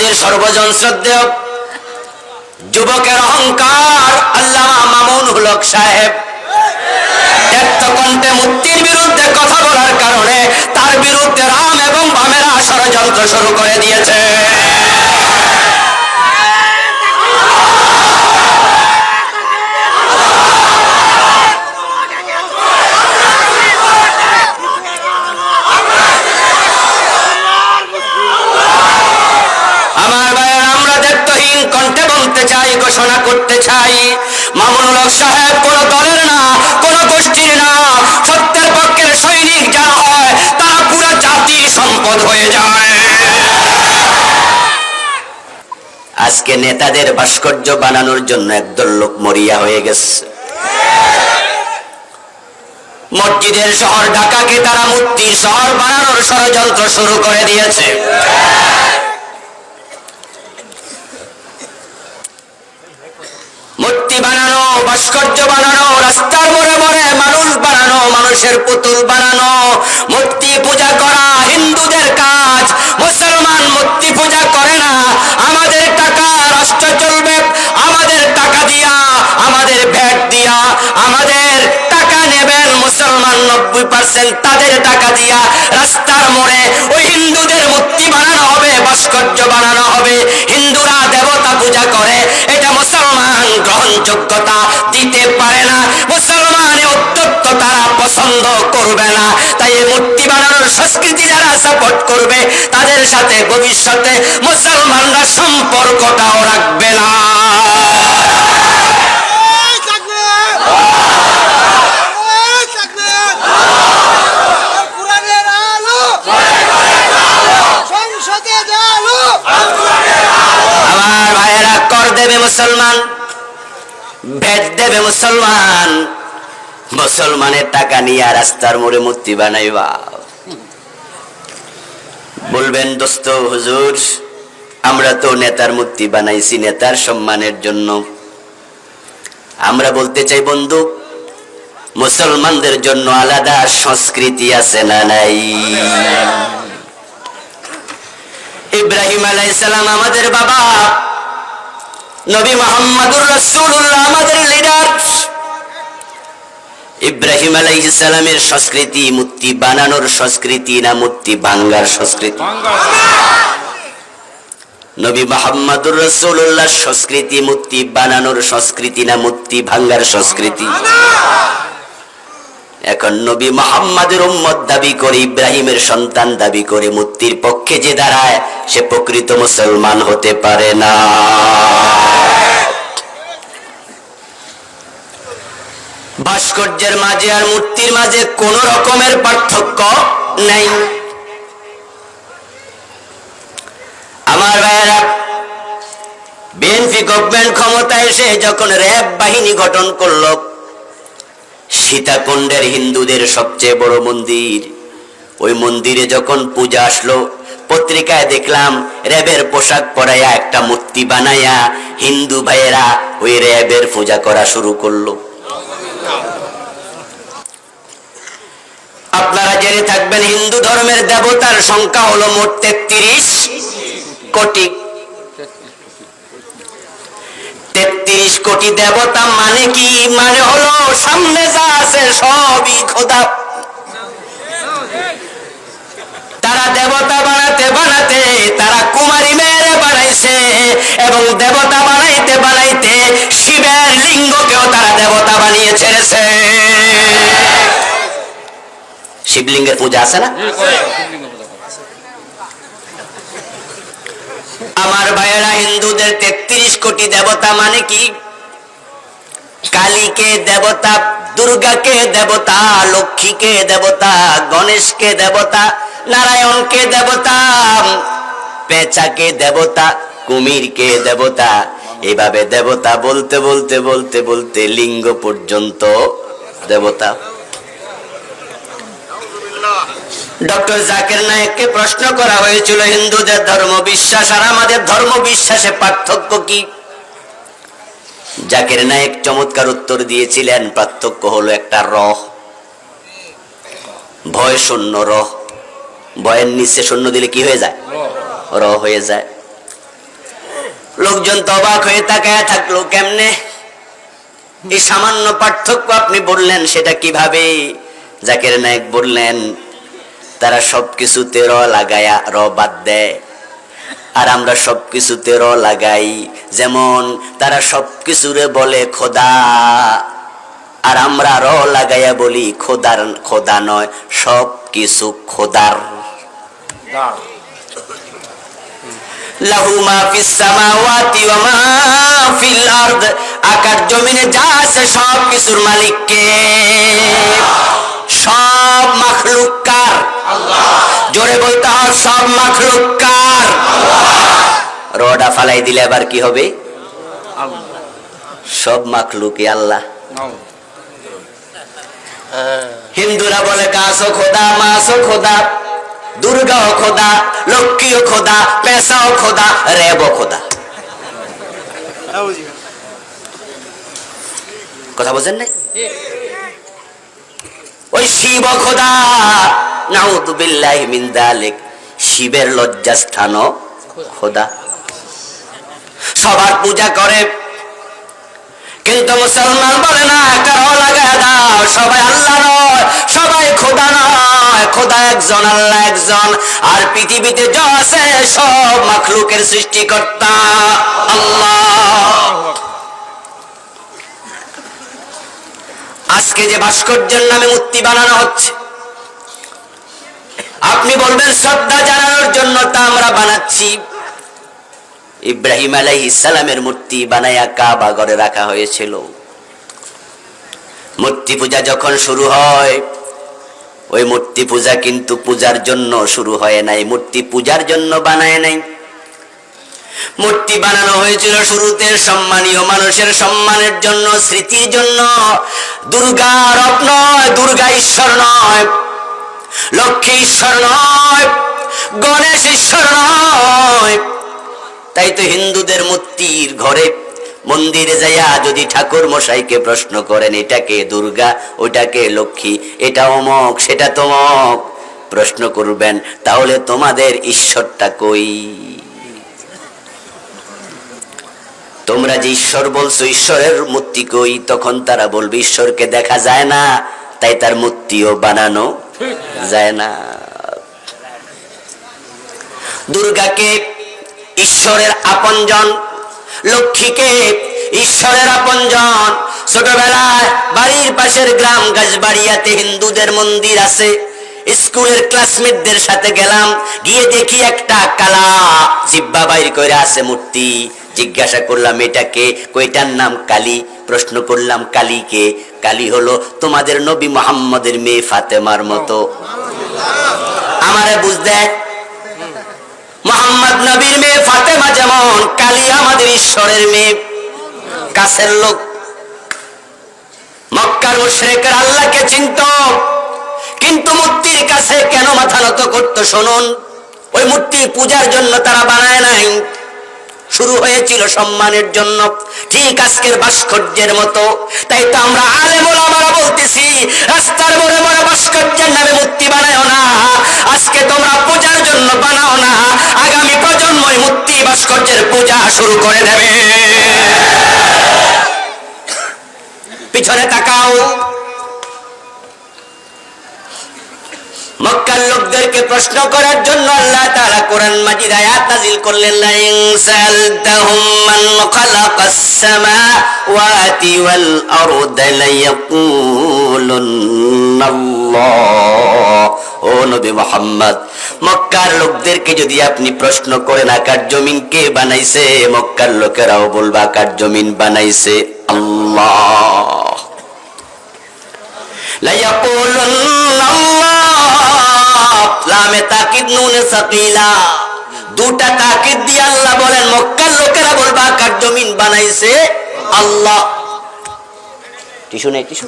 আমাদের সর্বজন শ্রদ্ধেয় যুবকের অহংকার আল্লাহ মামুন হুলক সাহেব। বিরুদ্ধে কথা বলার কারণে তার বিরুদ্ধে রাম এবং বামেরা ষড়যন্ত্র শুরু করে দিয়েছে আমার ভাইয়ের আমরা দায়িত্বহীন কণ্ঠে বলতে চাই, ঘোষণা করতে চাই। মামুনুল হক সাহেব, কোন দলের না, কোন গোষ্ঠীর না। সত্যের পক্ষের সৈনিক যারা হয়, তারা পুরো জাতির সম্পদ হয়ে যায়। আজকে নেতাদের ভাস্কর্য বানানোর জন্য একদল লোক মরিয়া হয়ে গেছে। মসজিদের শহর ঢাকাকে তারা মূর্তির শহর বানানোর ষড়যন্ত্র শুরু করে দিয়েছে মূর্তি বানানো ভাস্কর্য বানানো, রাস্তার মোড়ে মোড়ে মানুষ বানানো, মানুষের পুতুল বানানো, মূর্তি পূজা করা, হিন্দুদের কাজ। মুসলমান মূর্তি পূজা করে না, আমাদের টাকা রাষ্ট্র চলবে, আমাদের টাকা দিয়া, আমাদের ভ্যাট দিয়া, আমাদের টাকা নেবেন মুসলমান নব্বই পার্সেন্ট তাদের টাকা দিয়া রাস্তার মোড়ে ওই হিন্দুদের মূর্তি বানানো হবে, ভাস্কর্য বানানো হবে, হিন্দুরা দেবতা পূজা করে, এটা মুসলমান গ্রহণযোগ্যতা। সাপোর্ট করবে তাদের সাথে ভবিষ্যতে মুসলমানরা সম্পর্কটাও রাখবে না! আমার ভাইয়েরা কর দেবে দেবে মুসলমান। মুসলমানের টাকা নিয়ে রাস্তার মোড়ে মূর্তি বানাইবা। বলবেন, দোস্ত, হুজুর, আমরা তো নেতার মূর্তি বানাইছি নেতার সম্মানের জন্য। আমরা বলতে চাই, বন্ধু, মুসলমানদের জন্য আলাদা সংস্কৃতি আছে না নাই? ইব্রাহিম আলাইসালাম আমাদের বাবা। নবী মোহাম্মদুর রাসূলুল্লাহ আমাদের লিডার ইব্রাহিম আলাইহিসসালামের সংস্কৃতি মূর্তি বানানোর সংস্কৃতি না মূর্তি ভাঙ্গার সংস্কৃতি? নবী মোহাম্মদুর রাসূলুল্লাহ সংস্কৃতি মূর্তি বানানোর সংস্কৃতি না মূর্তি ভাঙ্গার সংস্কৃতি? এখন নবী মোহাম্মদের উম্মত দাবি করে, ইব্রাহিমের সন্তান দাবি করে, মূর্তির পক্ষে যে দাঁড়ায়, সে প্রকৃত মুসলমান হতে পারে না। ভাস্কর্যের মাঝে আর মূর্তির মাঝে কোন রকমের পার্থক্য নেই। আমার ভাইয়েরা, বিএনপি গভর্নমেন্ট ক্ষমতা এসে যখন র্যাব বাহিনী গঠন করল, সীতাকুণ্ডের হিন্দুদের সবচেয়ে বড় মন্দির। ওই মন্দিরে যখন পূজা আসলো, পত্রিকায় দেখলাম র্যাবের পোশাক পরাইয়া একটা মূর্তি বানাইয়া হিন্দু ভাইয়েরা ওই র্যাবের পূজা করা শুরু করল। আপনারা জেনে থাকবেন, হিন্দু ধর্মের দেবতার সংখ্যা হলো মোট তেত্রিশ কোটি। তেত্রিশ কোটি দেবতা মানে কি? মানে হলো সামনে যা আছে সবই খোদা। তারা দেবতা বানাতে বানাতে, তারা কুমারী মেয়েরে বানাইছে এবং দেবতা বানাইতে বানাইতে শিবের লিঙ্গকেও তারা দেবতা বানিয়ে ছেড়েছে। শিবলিঙ্গের পূজা আছে না? আমার ভাইয়েরা হিন্দুদের তেত্রিশ কোটি দেবতা মানে কি? কালীকে দেবতা দুর্গাকে দেবতা লক্ষ্মীকে দেবতা গণেশকে দেবতা নারায়ণকে দেবতা পেঁচাকে দেবতা কুমিরকে দেবতা। এভাবে দেবতা বলতে বলতে বলতে বলতে লিঙ্গ পর্যন্ত দেবতা। ডক্টর জাকির নায়েককে প্রশ্ন করা হয়েছিল, হিন্দুদের ধর্ম বিশ্বাস আর আমাদের ধর্ম বিশ্বাসে পার্থক্য কি? জাকির নায়েক চমৎকার উত্তর দিয়েছিলেন, পার্থক্য হলো একটা রহ। ভয় শূন্য রহ। ভয়ের নিচে শূন্য দিলে কি হয়ে যায়? র হয়ে যায়। লোকজন তো অবাক হয়ে তাকায় থাকল, কেমনে? এই সামান্য পার্থক্য আপনি বললেন, সেটা কীভাবে? জাকির নায়ক বললেন তারা সবকিছুতে র লাগায়া র বাদ দেয়। আর আমরা সবকিছুতে র লাগাই, যেমন তারা সবকিছুরে বলে খোদা। আর আমরা র লাগাইয়া বলি খোদার, খোদা নয় সব কিছু খোদার। লাহু মা ফিস সামাওয়াতি ওয়া মা ফিল আরদ, আকাশ জমিনে যা আছে সব কিছুর মালিক কে সব মাখলুক জোরে বলতে হয় সব মাখলুক কার রডা ফালাই দিলে আবার কি হবে? সব মাখলুকি আল্লাহ। হিন্দুরা বলে গাছও খোদা মাছও খোদা দুর্গাও খোদা লক্ষ্মীও খোদা পেশাও খোদা রেব খোদা। কথা বলছেন না ওই শিব খোদা নাউদুবিল্লাহি মিন যালিক শিবের লজ্জাস্থানও খোদা। সবার পূজা করে। কিন্তু মুসলমান বলে না, কারও লাগায় দাও সবাই আল্লাহ নয়, সবাই খোদা নয়। খোদা একজন, আল্লাহ একজন। আর পৃথিবীতে যা আছে, সব মাখলুকের সৃষ্টিকর্তা আল্লাহ। আজকে যে ভাস্কর্যের নামে মূর্তি বানানো হচ্ছে আপনি বলবেন, শ্রদ্ধা জানানোর জন্য তা আমরা বানাচ্ছি। ইব্রাহিম আলাই ইসালামের মূর্তি বানায়া কাবা ঘরে রাখা হয়েছিল। মূর্তি পূজা যখন শুরু হয়, ওই মূর্তি পূজা কিন্তু পূজার জন্য শুরু হয় নাই, মূর্তি পূজার জন্য বানায় নাই। মূর্তি বানানো হয়েছিল শুরুতে সম্মানীয় মানুষের সম্মানের জন্য, স্মৃতির জন্য। দুর্গা রব নয়, দুর্গা ঈশ্বর নয়। লক্ষ্মী ঈশ্বর নয় গণেশ ঈশ্বর নয় তাই তো হিন্দুদের মূর্তির ঘরে মন্দিরে যাইয়া যদি ঠাকুর মশাইকে প্রশ্ন করেন এটাকে দুর্গা? ওটাকে লক্ষ্মী? এটা অমক সেটা তমক প্রশ্ন করবেন, তাহলে তোমাদের ঈশ্বরটা কই? তোমরা যে ঈশ্বর বলছো, ঈশ্বরের মূর্তি কই? তখন তারা বলবে, ঈশ্বরকে দেখা যায় না, তাই তার মূর্তিও বানানো যায় না দুর্গাকে ঈশ্বরের আপনজন, লক্ষ্মীকে ঈশ্বরের আপনজন। ছোটবেলায় বাড়ির পাশের গ্রাম গাছবাড়িয়াতে হিন্দুদের মন্দির আছে। স্কুলের ক্লাসমেটদের সাথে গেলাম, গিয়ে দেখি একটা কালা জিব্বা বাইর করে আছে মূর্তি। জিজ্ঞাসা করলাম এটাকে কইটার নাম কালী। প্রশ্ন করলাম কালীকে কালী হলো তোমাদের নবী মোহাম্মদের মেয়ে ফাতেমার মতো। আমারে বুঝতে মোহাম্মদ নবীর মেয়ে ফাতেমা যেমন, কালী আমাদের ঈশ্বরের মেয়ে। কাছের লোক। মক্কার মুশরিকরা আল্লাহকে চিনত, কিন্তু মূর্তির কাছে কেন মাথা নত করতো, শুনুন। ওই মূর্তির পূজার জন্য তারা বানায় নাই। শুরু হয়েছিল সম্মানের জন্য। ঠিক আজকের ভাস্কর্যের মতো। তাই তো আমরা আলেমুল আমরা বলতেছি, রাস্তার মোড়ে মোড়ে ভাস্কর্যের নামে মূর্তি বানায় না। আজকে তোমরা পূজার জন্য বানাও না। আগামী প্রজন্মই মূর্তি ভাস্কর্যের পূজা শুরু করে দেবে। মক্কার লোকদেরকে প্রশ্ন করার জন্য আল্লাহ তাআলা কোরআন মাজিদ আয়াত নাযিল করলেন লা ইন সালতাহুম মান খালাকাস সামাওয়াতি ওয়াল আরদা লা ইয়াকুলুন্নাল্লাহ ও নবী মুহাম্মদ, মক্কার লোকদেরকে যদি আপনি প্রশ্ন করেন আকার জমিন কে বানাইছে? মক্কার লোকেরাও বলবে আকার জমিন বানাইছে আল্লাহ। লায়াকুলুন আল্লাহ দুটা তাকিদ দিয়ে আল্লাহ বলেন, মক্কার লোকেরা বলবা কার জমিন বানাইছে আল্লাহ। টিস্যু নেই, টিস্যু।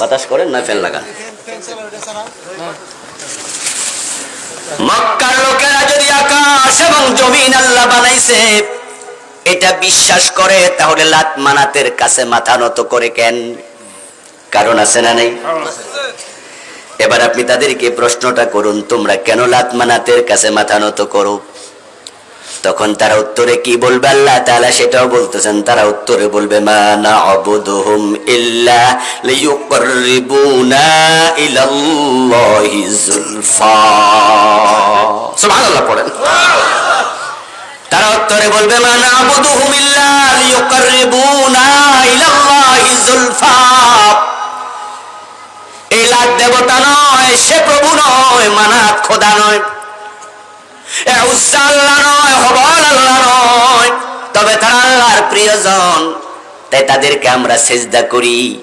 বাতাস করেন না, ফ্যান লাগান। মক্কার লোকেরা যদি আকাশ এবং জমিন আল্লাহ বানাইছে, এটা বিশ্বাস করে, তাহলে লাত মানাতের কাছে মাথা নত করে কেন? কারণ আছে না নেই? এবার আপনি তাদেরকে প্রশ্নটা করুন, তোমরা কেন লাত মানাতের কাছে মাথা নত করো? তখন তারা উত্তরে, কি বলবে আল্লাহ তাআলা? সেটাও বলতেছেন। তারা উত্তরে বলবে, মা না'বুদুহুম ইল্লা লিয়ুকাররিবুনা ইলাল্লাহি যুলফা। সুবহানাল্লাহ পড়েন। তারা উত্তরে বলবে, মা না'বুদুহুম ইল্লা লিয়ুকাররিবুনা ইলাল্লাহি যুলফা। এই দেবতা নয়, সে প্রভু নয়, মানাত খোদা নয়। এ আল্লাহ নয় হবল আল্লাহ নয়। তবে তারা আল্লাহর প্রিয়জন, তাই তাদেরকে আমরা সেজদা করি।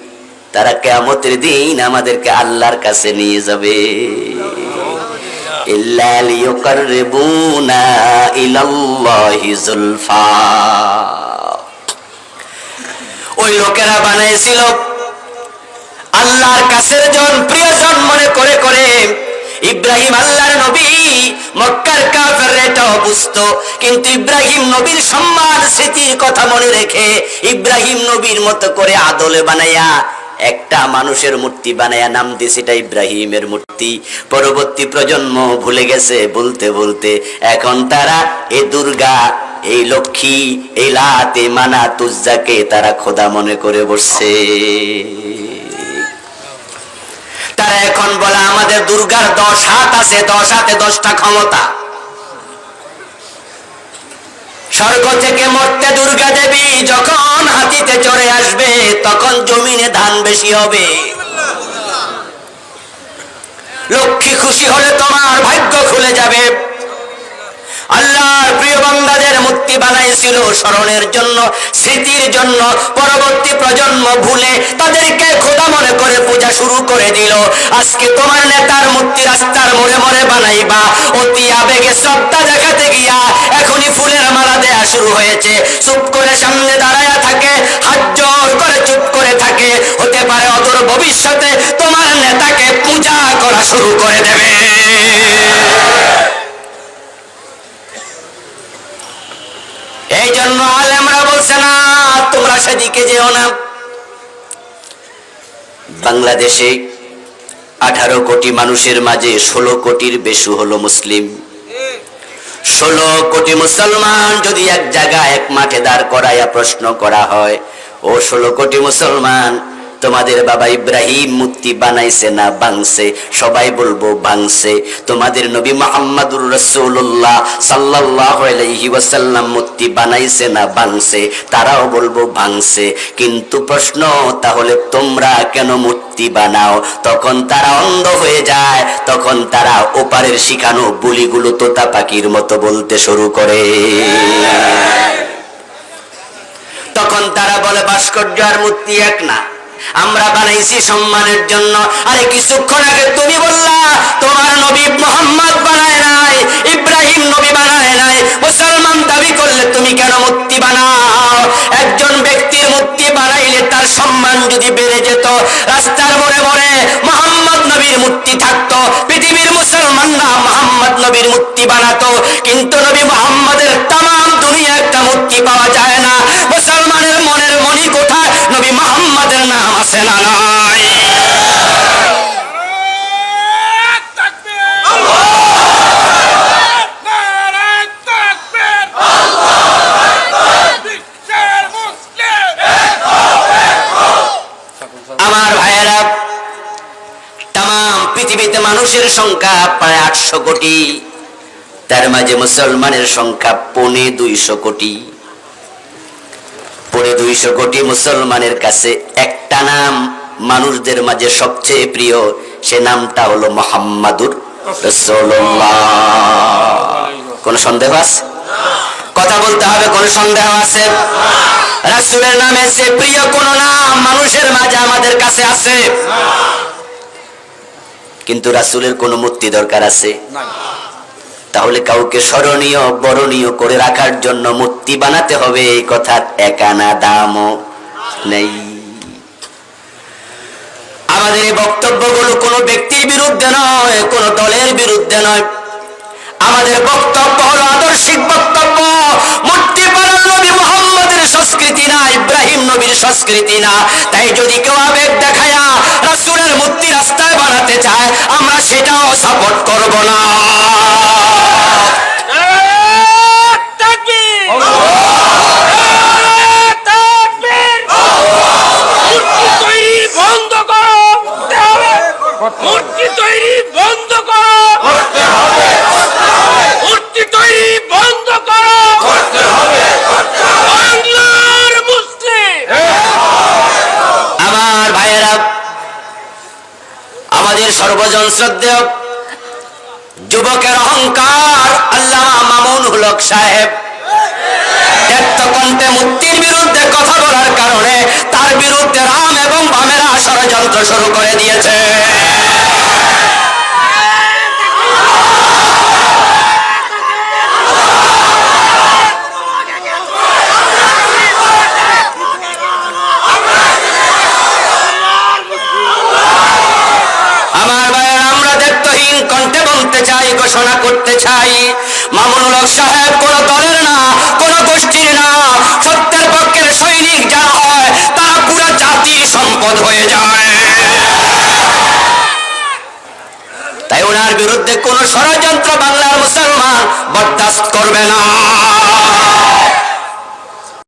তারা কেমতের দিন আমাদেরকে আল্লাহর কাছে নিয়ে যাবে। ওই লোকেরা বানাইছিল আল্লাহর কাছের জন প্রিয়জন মনে করে করে ইব্রাহিম আল্লাহর নবী, মক্কার কাফের এটাও বুঝতো। কিন্তু ইব্রাহিম নবীর সম্মান, স্মৃতির কথা মনে রেখে ইব্রাহিম নবীর মতো করে আদলে বানাইয়া একটা মানুষের মূর্তি বানায়া নাম দিয়েছে এটা ইব্রাহিমের মূর্তি। পরবর্তী প্রজন্ম ভুলে গেছে বলতে বলতে, এখন তারা এ দুর্গা, এই লক্ষ্মী, এই লাতে মানা তুজ্জাকে তারা খোদা মনে করে বসছে। তারা এখন বলে আমাদের দুর্গার দশ হাত আছে দশ হাতে দশটা ক্ষমতা। স্বর্গ থেকে মরতে দুর্গা দেবী যখন হাতিতে চড়ে আসবে তখন জমিনে ধান বেশি হবে। লক্ষ্মী খুশি হলে তোমার ভাগ্য খুলে যাবে আল্লাহর প্রিয় বান্দাদের বানাইছিল স্মরণের জন্য, স্মৃতির জন্য পরবর্তী প্রজন্ম ভুলে তাদেরকে খোদা মনে করে পূজা শুরু করে দিল। আজকে তোমার নেতার মূর্তি রাস্তার মোড়ে মোড়ে বানাইবা। অতি আবেগে শ্রদ্ধা দেখাতে গিয়া এখনই ফুলের মালা দেয়া শুরু হয়েছে। চুপ করে সামনে দাঁড়ায়া থাকে, হাত জোর করে চুপ করে থাকে। হতে পারে অদূর ভবিষ্যতে তোমার নেতাকে পূজা করা শুরু করে দেবে এই জন্য আলেমরা বলছে না সেদিকে যেও না। বাংলাদেশে আঠারো কোটি মানুষের মাঝে ষোলো কোটির বেশি হলো মুসলিম। ষোলো কোটি মুসলমান যদি এক জায়গায়, এক মাঠে দাঁড় করাইয়া প্রশ্ন করা হয়, ও ষোলো কোটি মুসলমান তোমাদের বাবা ইব্রাহিম মূর্তি বানাইছে না ভাঙছে সবাই বলব ভাঙছে তোমাদের নবী মোহাম্মদুর রসুল্লাহ সাল্লাহ ওয়াসাল্লাম মূর্তি বানাইছে না ভাঙছে তারাও বলব ভাঙছে কিন্তু প্রশ্ন, তাহলে তোমরা কেন মূর্তি বানাও? তখন তারা অন্ধ হয়ে যায়। তখন তারা ওপারের শিখানো বুলিগুলো তোতা পাখির মতো বলতে শুরু করে। তখন তারা বলে, ভাস্কর্য আর মূর্তি এক না। আমরা বানাইছি সম্মানের জন্য। আরে কিছুক্ষণ আগে তুমি বললা, তোমার নবী মোহাম্মদ বানায় নাই, ইব্রাহিম নবী বানায় নাই। মুসলমান দাবি করলে তুমি কেন মূর্তি বানাও? একজন ব্যক্তির মূর্তি বানাইলে তার সম্মান যদি বেড়ে যেত, রাস্তার মোড়ে মোড়ে মোহাম্মদ নবীর মূর্তি থাকতো, পৃথিবীর মুসলমানরা মোহাম্মদ নবীর মূর্তি বানাতো। কিন্তু নবী মোহাম্মদের তাম দুনিয়া একটা মূর্তি পাওয়া যায় না মুসলমানের মনের মনি কোথায় নবী মোহাম্মদের নাম আছে না নাই আমার ভাইয়েরা তাম পৃথিবীতে মানুষের সংখ্যা প্রায় আটশো কোটি। তার মাঝে মুসলমানের সংখ্যা পৌনে দুইশো কোটি। পৌনে দুইশো কোটি মুসলমানের কাছে একটা নাম মানুষদের মাঝে সবচেয়ে প্রিয়, সে নামটা হলো মোহাম্মদুর কোন সন্দেহ আছে? কথা বলতে হবে, কোন সন্দেহ আছে? রাসুলের নামে সে প্রিয় কোন নাম মানুষের মাঝে আমাদের কাছে আছে। কিন্তু রাসূলের কোন মূর্তি দরকার আছে? তাহলে কাউকে স্মরণীয় বরণীয় করে রাখার জন্য মূর্তি বানাতে হবে এই কথা একানা দামও নেই। আমাদের এই বক্তব্যগুলো কোনো ব্যক্তির বিরুদ্ধে নয় কোনো দলের বিরুদ্ধে নয়। আমাদের বক্তব্য হলো আদর্শিক বক্তব্য। মূর্তি বানানো নবী মোহাম্মদের সংস্কৃতি না ইব্রাহিম নবীর সংস্কৃতি না। তাই যদি কেউ সর্বজন শ্রদ্ধেয়। যুবকের অহংকার আল্লাহ মামুন হুলক সাহেব। বিরুদ্ধে কথা বলার কারণে তার বিরুদ্ধে রাম এবং বামেরা ষড়যন্ত্র শুরু করে দিয়েছে।